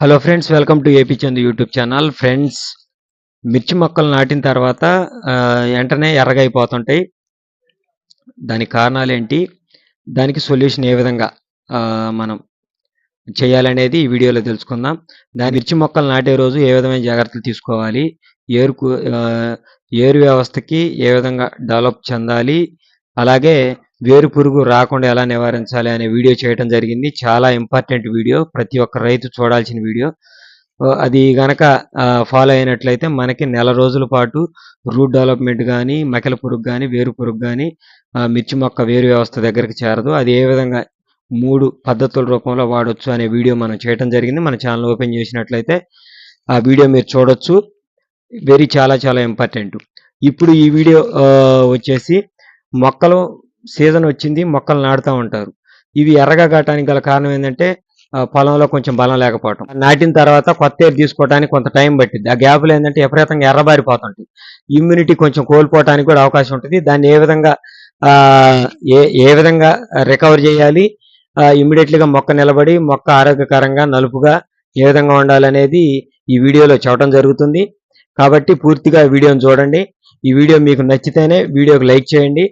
Hello friends welcome to AP Chandu YouTube channel friends మిర్చి మొక్కలు నాటిన తర్వాత వెంటనే ఎర్రగైపోతుంటాయి. దానికి కారణాలు ఏంటి దానికి సొల్యూషన్ ఏ విధంగా మనం చేయాలనేది ఈ వీడియోలో తెలుసుకుందాం. దాని మిర్చి మొక్కలు నాటే రోజు ఏ విధమైన జాగ్రత్తలు తీసుకోవాలి? ఏరుకు ఏరు వ్యవస్థకి ఏ విధంగా డెవలప్ చెందాలి? అలాగే వేరు పురుగు రాకుండా ఎలా నివారించాలి అనే వీడియో చేయడం జరిగింది. చాలా ఇంపార్టెంట్ వీడియో. ప్రతి ఒక్క రైతు చూడాల్సిన వీడియో. అది గనక ఫాలో అయినట్లయితే మనకి నెల రోజుల పాటు రూట్ డెవలప్మెంట్ కానీ మకెల పురుగు కానీ వేరు పురుగు కానీ మిర్చి మొక్క వేరు వ్యవస్థ దగ్గరికి చేరదు. అది ఏ విధంగా మూడు పద్ధతుల రూపంలో వాడొచ్చు అనే వీడియో మనం చేయడం జరిగింది. మన ఛానల్ ఓపెన్ చేసినట్లయితే ఆ వీడియో మీరు చూడొచ్చు. వెరీ చాలా చాలా ఇంపార్టెంట్. ఇప్పుడు ఈ వీడియో వచ్చేసి మొక్కలు సీజన్ వచ్చింది మొక్కలు నాటుతూ ఉంటారు. ఇవి ఎర్రగా కావటానికి గల కారణం ఏంటంటే పొలంలో కొంచెం బలం లేకపోవటం. నాటిన తర్వాత కొత్త ఏరు తీసుకోవడానికి కొంత టైం పట్టింది ఆ గ్యాప్లో ఏంటంటే విపరీతంగా ఎర్రబారిపోతుంటాయి. ఇమ్యూనిటీ కొంచెం కోల్పోవటానికి కూడా అవకాశం ఉంటుంది. దాన్ని ఏ విధంగా ఏ ఏ విధంగా రికవర్ చేయాలి? ఇమ్మీడియట్లీగా మొక్క నిలబడి మొక్క ఆరోగ్యకరంగా నలుపుగా ఏ విధంగా ఉండాలనేది ఈ వీడియోలో చెప్పడం జరుగుతుంది. కాబట్టి పూర్తిగా వీడియోని చూడండి. ఈ వీడియో మీకు నచ్చితేనే వీడియోకి లైక్ చేయండి.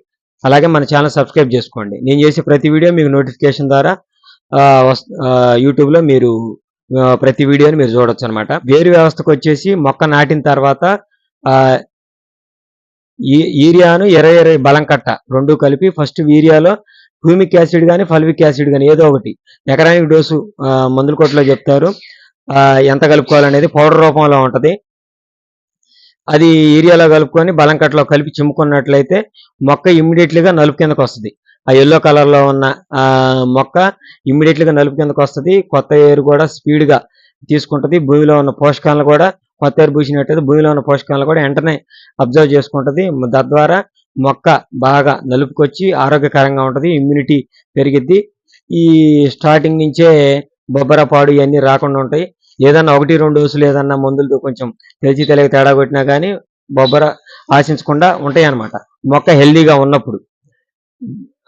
అలాగే మన ఛానల్ సబ్స్క్రైబ్ చేసుకోండి. నేను చేసే ప్రతి వీడియో మీకు నోటిఫికేషన్ ద్వారా యూట్యూబ్లో మీరు ప్రతి వీడియోని మీరు చూడొచ్చు అనమాట వేరు వ్యవస్థకు వచ్చేసి మొక్క నాటిన తర్వాత ఈ- యూరియాను ఇరవై ఇరవై బలం కట్ట రెండు కలిపి ఫస్ట్ యూరియాలో హ్యూమిక్ యాసిడ్ కానీ ఫల్విక్ యాసిడ్ కానీ ఏదో ఒకటి ఎకరానికి డోసు మందుల కొట్లో చెప్తారు. ఎంత కలుపుకోవాలనేది పౌడర్ రూపంలో ఉంటుంది. అది ఏరియాలో కలుపుకొని బలం కట్టలో కలిపి చిమ్ముకున్నట్లయితే మొక్క ఇమ్మీడియట్లీగా నలుపు కిందకు వస్తుంది. ఆ ఎల్లో కలర్లో ఉన్న మొక్క ఇమ్మీడియట్లీగా నలుపు కిందకు వస్తుంది. కొత్త ఏరు కూడా స్పీడ్గా తీసుకుంటుంది. భూమిలో ఉన్న పోషకాలను కూడా కొత్త ఏరు పూసినట్టయితే భూమిలో ఉన్న పోషకాలను కూడా వెంటనే అబ్జర్వ్ చేసుకుంటుంది. తద్వారా మొక్క బాగా నలుపుకొచ్చి ఆరోగ్యకరంగా ఉంటుంది ఇమ్యూనిటీ పెరిగిద్ది. ఈ స్టార్టింగ్ నుంచే బొబ్బర పాడు ఇవన్నీ రాకుండా ఉంటాయి. ఏదన్నా ఒకటి రెండు డోసులు ఏదన్నా మందులతో కొంచెం తెలిసి తెలియక తేడా కొట్టినా కానీ బొబ్బర ఆశించకుండా ఉంటాయి మొక్క హెల్దీగా ఉన్నప్పుడు.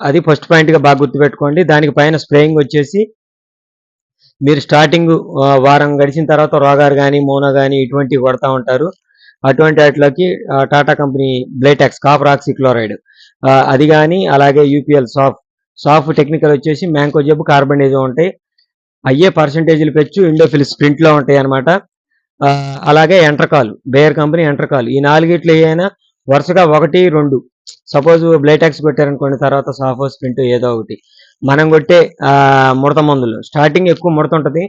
అది ఫస్ట్ పాయింట్గా బాగా గుర్తుపెట్టుకోండి. దానికి పైన స్ప్రేయింగ్ వచ్చేసి మీరు స్టార్టింగ్ వారం గడిచిన తర్వాత రోగారు కానీ మోనో కానీ ఇటువంటివి కొడతా ఉంటారు. అటువంటి వాటిలోకి Tata company Blitox copper oxychloride అది కానీ అలాగే యూపీఎల్ సాఫ్ సాఫ్ టెక్నికల్ వచ్చేసి మ్యాంకో జబ్బు కార్బనైజం ఉంటాయి. అయ్యే పర్సంటేజీలు పెచ్చు ఇండోఫిల్ ప్రింట్లో ఉంటాయి అనమాట అలాగే ఎంట్రకాలు బేయర్ కంపెనీ ఎంట్రకాలు ఈ నాలుగిట్లు ఏమైనా వరుసగా ఒకటి రెండు. సపోజ్ బ్లైటాక్స్ కొట్టారనుకోండి తర్వాత సాఫోస్ స్ప్రింట్ ఏదో ఒకటి. మనం కొట్టే ముడత మందులు. స్టార్టింగ్ ఎక్కువ ముడత ఉంటుంది.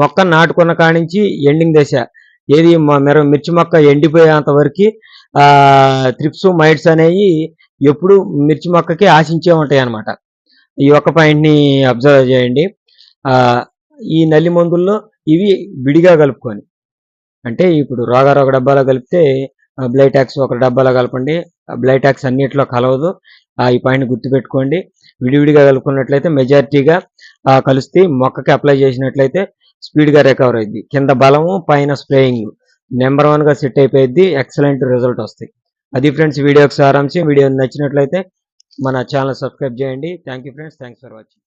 మొక్క నాటుకున్న కానించి ఎండింగ్ దశ. ఏది మెర మిర్చి మొక్క ఎండిపోయేంత వరకు త్రిప్స్ మైట్స్ అనేవి ఎప్పుడు మిర్చి మొక్కకి ఆశించే ఉంటాయి అనమాట ఈ ఒక్క పాయింట్ని అబ్జర్వ్ చేయండి. ఈ నల్లి మందుల్లో ఇవి విడిగా కలుపుకొని అంటే ఇప్పుడు రోగారు ఒక డబ్బాలో కలిపితే బ్లైటాక్స్ ఒక డబ్బాలో కలపండి బ్లైటాక్స్ అన్నిట్లో కలవదు ఆ, ఈ పాయింట్ గుర్తుపెట్టుకోండి. విడివిడిగా కలుపుకున్నట్లయితే మెజారిటీగా కలిస్తే మొక్కకి అప్లై చేసినట్లయితే స్పీడ్గా రికవర్ అయింది కింద బలము పైన స్ప్రేయింగ్ నెంబర్ వన్గా సెట్ అయిపోయింది ఎక్సలెంట్ రిజల్ట్ వస్తాయి. అది ఫ్రెండ్స్ వీడియోకి సారాంశం. వీడియో నచ్చినట్లయితే మన ఛానల్ సబ్స్క్రైబ్ చేయండి. Thank you friends thanks for watching